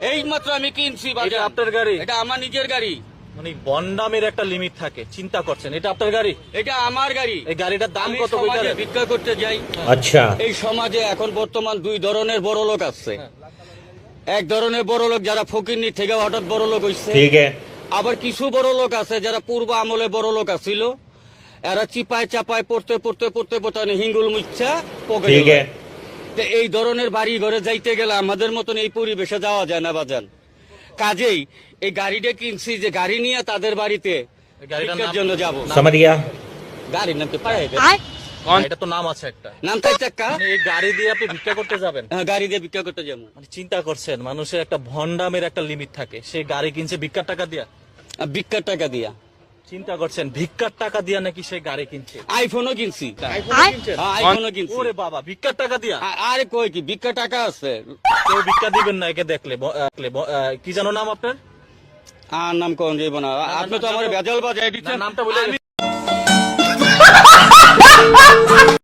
এই মাত্র আমি কিনছি বাজার আপনার গাড়ি? এটা আমার নিজের গাড়ি। মানে বন্ডামের একটা লিমিট থাকে চিন্তা করছেন এটা আপনার গাড়ি? এটা আমার গাড়ি। এই গাড়িটার দাম কত বিক্রয় করতে যাই। আচ্ছা। এই সমাজে এখন বর্তমান দুই ধরনের বড় লোক আছে। এক ধরনের বড় লোক যারা ফকিরনি থেকে হঠাৎ বড় লোক হইছে। আবার কিছু বড় লোক আছে যারা পূর্ব আমলে বড় লোক আছিল। এরা চিপায় চাপায় পড়তে পড়তে পড়তে পড়তে হিঙ্গুল মুচ্ছা পকেটে তো এই ধরনের বাড়ি ঘরে যাইতে গেলে আমাদের মতন এই পরিবেশে যাওয়া যায় না বাজান। কাজেই এই গাড়িটা কিনছি যে গাড়ি নিয়ে তাদের বাড়িতে জন্য যাব। সামারিয়া। গাড়ির নাম কি আছে একটা। নাম মানে এই গাড়ি দিয়ে আপনি ভিক্ষা করতে যাবেন? হ্যাঁ, গাড়ি দিয়ে ভিক্ষা মানে চিন্তা করছেন মানুষের একটা ভন্ডামের একটা লিমিট থাকে। সে গাড়ি কিনছে ভিক্ষার টাকা দিয়া? বিকার টাকা দিয়া। চিন্তা করছেন ভিক্ষার টাকা দিয়া নাকি সে গাড়ি কিনছে? আইফোনও কিনছি? হ্যাঁ, আইফোনও কিনছি। ওরে বাবা ভিক্ষার টাকা দিয়া? আরে কই কি ভিক্ষা টাকা আছে। কেউ ভিক্ষা দিবেন না একে দেখলে কি জানো নাম আপনার? আর নাম কোন যাইব না। আপনি তো আমার বেজাল বাজাই দিচ্ছেন। নামটা বলে